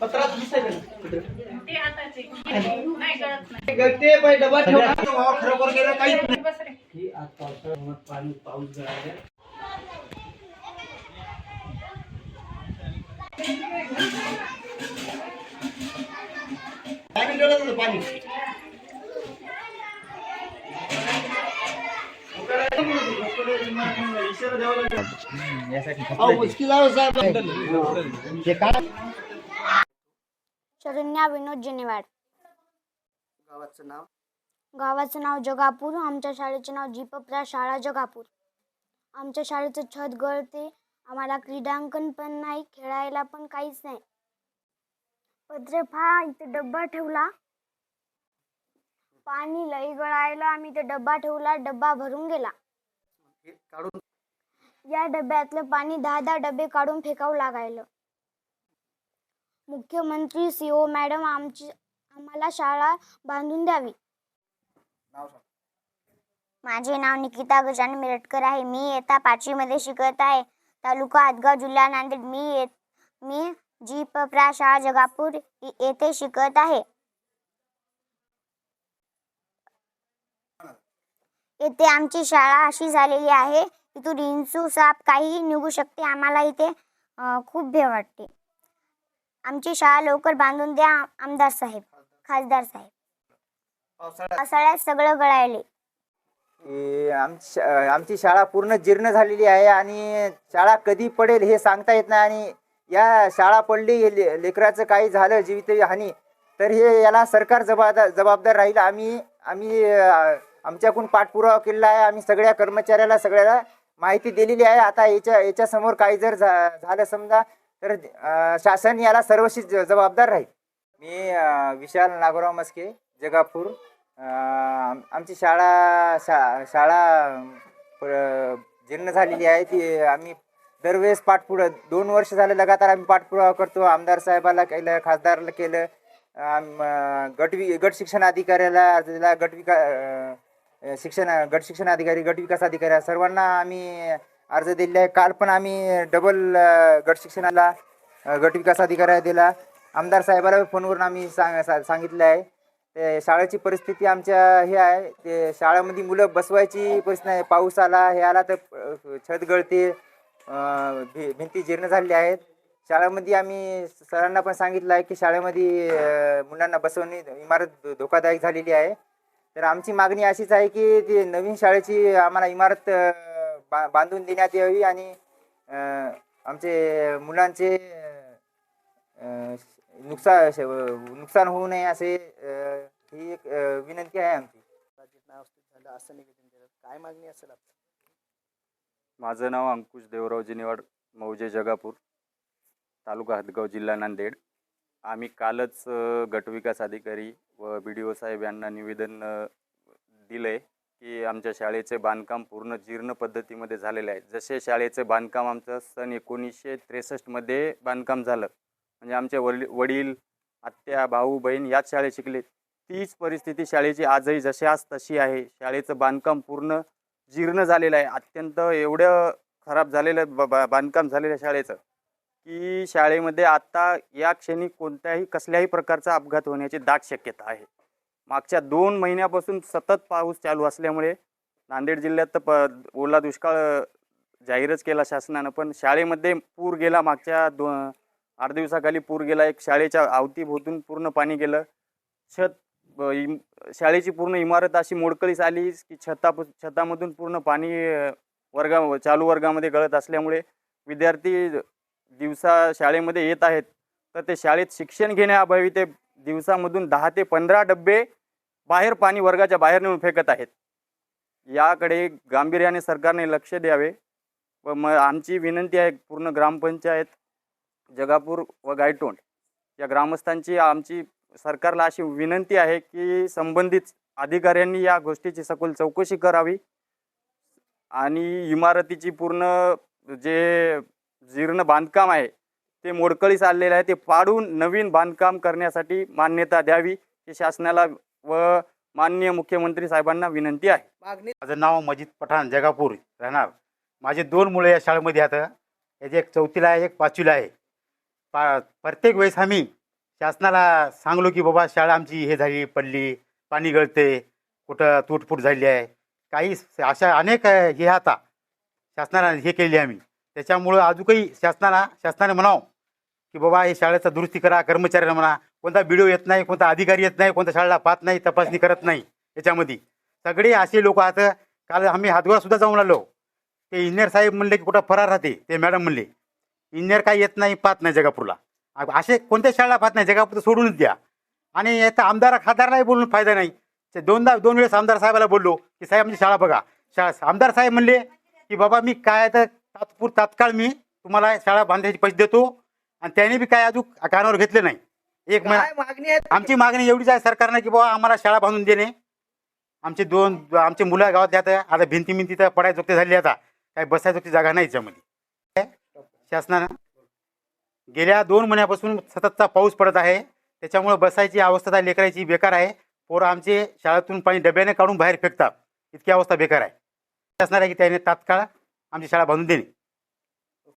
पत्रात. ते आताचे. नाही कळत नाही. ते पाय डबा ठेवला खरोखर गेलं काहीच नाही बस रे. ही आज पावसाळ्यात पाणी पाऊस पाणी? अहो, मुश्किल आहे साहेब हे काय शरण्या विनोद जेनेवाड. गावाचं नाव? गावाचं नाव जगापूर आमच्या शाळेचे नाव जीपप्रा शाळा जगापूर. आमच्या शाळेचं छत गळते आम्हाला क्रीडांकन पण नाही खेळायला पण काहीच नाही. पत्रे फा इथे डब्बा ठेवला. पाणी लई गळायला आम्ही ते डब्बा ठेवला डब्बा भरून गेला. हे काढून या डब्यातलं पाणी दहा दहा डबे काढून फेकावं लागायलं. मुख्यमंत्री सी ओ मॅडम आमची आम्हाला शाळा बांधून द्यावी. नाव सांग. माझे नाव निकिता गजानन मिरटकर आहे. मी इयत्ता पाचवीमध्ये शिकत आहे. तालुका हातगाव जिल्हा नांदेड. मी येत मी जी प प्रा शाळा जगापूर इ- येथे शिकत आहे. येथे आमची शाळा अशी झालेली आहे. इथून इंचू साप काहीही निघू शकते. आम्हाला इथे अं, खूप भे वाटते. आमची शाळा लवकर बांधून द्या आमदार साहेब खासदार साहेब. पावसाळ्यात पावसाळ्यात सगळं गळायले. आमची शा- आमची शाळा पूर्ण जीर्ण झालेली आहे आणि शाळा कधी पडेल हे सांगता येत नाही आणि या शाळा पडली ले- लेकराचं काही झालं जीवित हानी तर हे याला सरकार जबाबदार जबाबदार राहील. आम्ही आम्ही अं, आमच्याकडून पाठपुरावा केलेला आहे. आम्ही सगळ्या कर्मचाऱ्याला सगळ्याला माहिती दिलेली आहे. आता याच्या याच्यासमोर काही जर झा- झालं समजा तर अं, शासन याला सर्वशी ज- जबाबदार राहील. मी अं, विशाल नागोराव मस्के जगापूर अं, आम- आमची शाळा शा शाळा प- जीर्ण झालेली आहे. ती आम्ही दरवेळेस पाठपुरा दोन वर्ष झाले लगातार आम्ही पाठपुरावा करतो. आमदार साहेबाला केलं खासदारला केलं. आम- अं, गट गट शिक्षण अधिकाऱ्याला दिला गट विका अं, शिक्षण गट शिक्षण अधिकारी गट विकास अधिकारी सर्वांना आम्ही अर्ज दिलेला आहे काल पण आम्ही डबल गट शिक्षणाला गट विकास अधिकाऱ्याला दिला. आमदार साहेबाला फोनवरून आम्ही सांग सा- सांगितलं आहे. ते शाळेची परिस्थिती आमच्या हे आहे. ते शाळेमध्ये मुलं बसवायची परिस्थिती नाही पाऊस आला हे आला तर छत गळते भि भिंती जीर्ण झालेल्या आहेत. शाळेमध्ये आम्ही सरांना पण सांगितलं आहे की शाळेमध्ये मुलांना बसवणे इमारत धोकादायक झालेली आहे. तर आमची मागणी अशीच आहे की ती नवीन शाळेची आम्हाला इमारत बा बांधून देण्यात यावी आणि आमचे मुलांचे नुकसान नुकसान होऊ नये असे ही एक विनंती आहे आमची. झालं असं निवेदन केलं काय मागणी असेल आपली? माझं नाव अंकुश देवराव जिनेवाड मौजे जगापूर तालुका हदगाव जिल्हा नांदेड. आम्ही कालच गटविकास अधिकारी व बी डी ओ साहेब यांना निवेदन दिलं आहे की आमच्या शाळेचे बांधकाम पूर्ण जीर्ण पद्धतीमध्ये झालेले आहे. जसे शाळेचे बांधकाम आमचं सन एकोणीसशे त्रेसष्टमध्ये बांधकाम झालं. म्हणजे आमचे वडील वडील आत्या भाऊ बहीण याच शाळेत शिकले. तीच परिस्थिती शाळेची आजही जशास तशी आहे. शाळेचं बांधकाम पूर्ण जीर्ण झालेलं आहे. अत्यंत एवढं खराब झालेलं ब- बांधकाम झालेलं आहे शाळेचं की शाळेमध्ये आत्ता या क्षणी कोणत्याही कसल्याही प्रकारचा अपघात होण्याची दाट शक्यता आहे. मागच्या दोन महिन्यापासून सतत पाऊस चालू असल्यामुळे नांदेड जिल्ह्यात तर प ओला दुष्काळ जाहीरच केला शासनानं. पण शाळेमध्ये पूर गेला मागच्या दो आठ दिवसाखाली पूर गेला. एक शाळेच्या अवतीभोवतून पूर्ण पाणी गेलं. छत इम शाळेची पूर्ण इमारत अशी मोडकळीस आली की छता छतामधून पूर्ण पाणी वर्गा चालू वर्गामध्ये गळत असल्यामुळे विद्यार्थी दिवसा शाळेमध्ये येत आहेत. तर ते शाळेत शिक्षण घेण्याअभावी ते दिवसामधून दहा ते पंधरा डब्बे बाहेर पाणी वर्गाच्या बाहेर नेऊन फेकत आहेत. याकडे गांभीर्याने सरकारने लक्ष द्यावे व मग आमची विनंती आहे पूर्ण ग्रामपंचायत जगापूर व गायटोंड या ग्रामस्थांची आमची सरकारला अशी विनंती आहे की संबंधित अधिकाऱ्यांनी या गोष्टीची सखोल चौकशी करावी आणि इमारतीची पूर्ण जे जीर्ण बांधकाम आहे ते मोडकळीस आलेलं आहे. ते पाडून नवीन बांधकाम करण्यासाठी मान्यता द्यावी ही शासनाला व माननीय मुख्यमंत्री साहेबांना विनंती आहे. मागणी माझं नाव मजिद पठाण जगापूर राहणार. माझे दोन मुलं या शाळेमध्ये आता याचे एक चौथीला आहे एक पाचवीला आहे. पा प्रत्येक वेळेस आम्ही शासनाला सांगलो की बाबा शाळा आमची हे झाली पडली पाणी गळते कुठं तुटफूट झाली आहे. काही अशा अनेक हे आता शासनाला हे केले आम्ही. त्याच्यामुळं अजूनही शासनाला शासनाने म्हणावं की बाबा हे शाळेचा दुरुस्ती करा कर्मचाऱ्यांना म्हणा. कोणता बिडिओ येत नाही कोणता अधिकारी येत नाही कोणत्या शाळेला पाहत नाही तपासणी करत नाही. याच्यामध्ये सगळे असे लोक आता काल आम्ही हातगाव सुद्धा जाऊन आलो. ते इंजिनियर साहेब म्हणले की कुठं फरार राहते. ते मॅडम म्हणले इंजिनियर काही येत नाही पाहत नाही जगापूरला. असे कोणत्या शाळेला पाहत नाही जगापूर सोडूनच द्या. आणि आता आमदार खासदारलाही बोलून फायदा नाही. ते दोनदा दोन वेळेस आमदार साहेबाला बोललो की साहेब आमची शाळा बघा. शाळा आमदार साहेब म्हणले की बाबा मी काय तर तात्पूर तात्काळ मी तुम्हाला शाळा बांधायचे पैसे देतो. आणि त्याने बी काय अजून कानावर घेतले नाही. एक महिना काय मागणी आहे? आमची मागणी एवढीच आहे सरकारनं की बाबा आम्हाला शाळा बांधून देणे. आमचे दोन आमचे मुलं गावात आता आता भिंती भिंती तर पडायचोक्ती झाली आता. काही बसायचोक्ती जागा नाही याच्यामध्ये. शासनानं गेल्या दोन महिन्यापासून सततचा पाऊस पडत आहे. त्याच्यामुळे बसायची अवस्था लेकरायची बेकार आहे. पोरं आमचे शाळेतून पाणी डब्याने काढून बाहेर फेकतात. इतकी अवस्था बेकार आहे. शासनाला की त्याने तात्काळ आमची शाळा बांधून देणे.